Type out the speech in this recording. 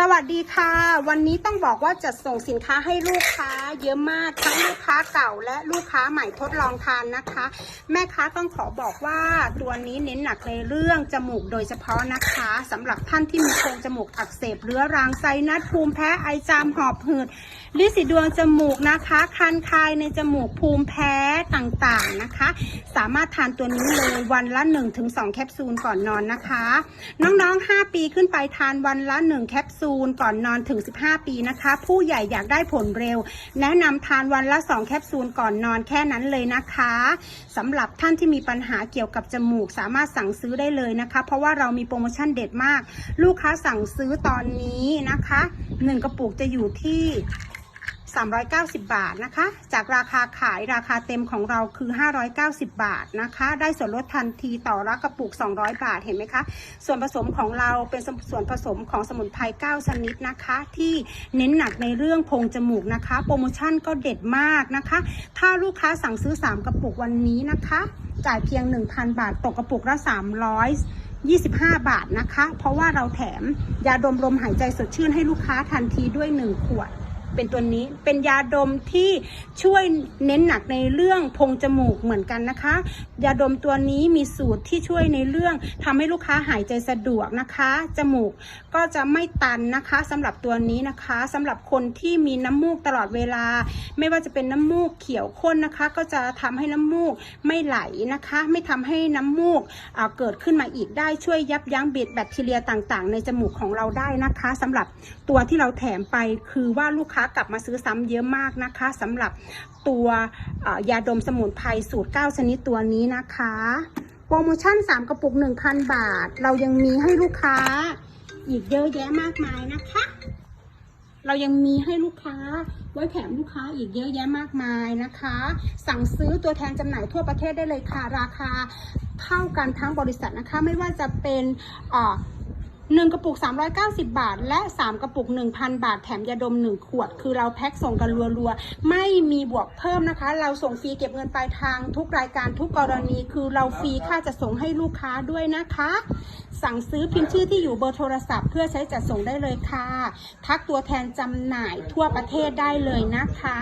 สวัสดีค่ะ วันนี้ต้องบอกว่าจะส่งสินค้าให้ลูกค้า เยอะมากทั้งลูกค้าเก่าและลูกค้าใหม่ทดลองทานนะคะ แม่ค้าต้องขอบอกว่าตัวนี้เน้นหนักในเรื่องจมูกโดยเฉพาะนะคะสำหรับท่านที่มีโพรงจมูกอักเสบเรื้อรังไซนัสภูมิแพ้ไอจามหอบหืด ลิสีดวงจมูกนะคะคันคายในจมูกภูมิแพ้ต่างๆนะคะ สามารถทานตัวนี้เลยวันละ 1-2 แคปซูลก่อนนอนนะคะ น้องๆ 5 ปีขึ้นไปทานวันละ 1 แคปซูลก่อนนอนถึง 15 ปีนะคะ ผู้ใหญ่อยากได้ผลเร็ว แนะนำทานวันละ 2 แคปซูลก่อนนอนแค่นั้นเลยนะคะสำหรับท่านที่มีปัญหาเกี่ยวกับจมูกสามารถสั่งซื้อได้เลยนะคะ เพราะว่าเรามีโปรโมชั่นเด็ดมาก ลูกค้าสั่งซื้อตอนนี้นะคะ 1 กระปุกจะอยู่ที่ 390 บาทนะคะ จากราคาขายราคาเต็มของเราคือ 590 บาทนะคะ ได้ส่วนลดทันทีต่อละกระปุก 200 บาทเห็นไหมคะ ส่วนผสมของเราเป็นส่วนผสมของสมุนไพร9ชนิดนะคะ ที่เน้นหนักในเรื่องโพรงจมูกนะคะ โปรโมชั่นก็เด็ดมากนะคะ ถ้าลูกค้าสั่งซื้อ 3 กระปุกวันนี้นะคะ จ่ายเพียง 1,000 บาทตกกระปุกละ300 25 บาทนะคะ เพราะว่าเราแถมยาดมลมหายใจสดชื่นให้ลูกค้าทันทีด้วย 1 ขวด เป็นตัวนี้เป็นยาดมที่ช่วยเน้นหนักในเรื่องพงจมูกเหมือนกันนะคะ ยาดมตัวนี้มีสูตรที่ช่วยในเรื่องทำให้ลูกค้าหายใจสะดวกนะคะ จมูกก็จะไม่ตันนะคะสำหรับตัวนี้นะคะสำหรับคนที่มีน้ำมูกตลอดเวลา ไม่ว่าจะเป็นน้ำมูกเขียวข้นนะคะ ก็จะทำให้น้ำมูกไม่ไหลนะคะ ไม่ทำให้น้ำมูกเกิดขึ้นมาอีกได้ช่วยยับยั้งเบ็ดแบคทีเรียต่างๆ ในจมูกของเราได้นะคะสำหรับตัวที่เราแถมไปคือว่าลูกค้ากลับมาซื้อซ้ำเยอะมากนะคะสำหรับตัวยาดมสมุนไพรสูตร 9 ชนิดตัวนี้นะคะ โปรโมชั่น 3 กระปุก 1,000 บาท เรายังมีให้ลูกค้า อีกเยอะแยะมากมายนะคะ เรายังมีให้ลูกค้าไว้แถมลูกค้าอีกเยอะแยะมากมายนะคะ สั่งซื้อตัวแทนจำหน่ายทั่วประเทศได้เลยค่ะ ราคาเท่ากันทั้งบริษัทนะคะ ไม่ว่าจะเป็น อ่าหนึ่งกระปุก 390 บาท และ 3 กระปุก 1,000 บาท แถมยาดม 1 ขวด คือเราแพ็คส่งกันรัวๆ ไม่มีบวกเพิ่มนะคะ เราส่งฟรีเก็บเงินปลายทางทุกรายการทุกกรณี คือเราฟรีค่าจะส่งให้ลูกค้าด้วยนะคะ สั่งซื้อพิมพ์ชื่อที่อยู่เบอร์โทรศัพท์ เพื่อใช้จัดส่งได้เลยค่ะ ทักตัวแทนจำหน่ายทั่วประเทศได้เลยนะคะ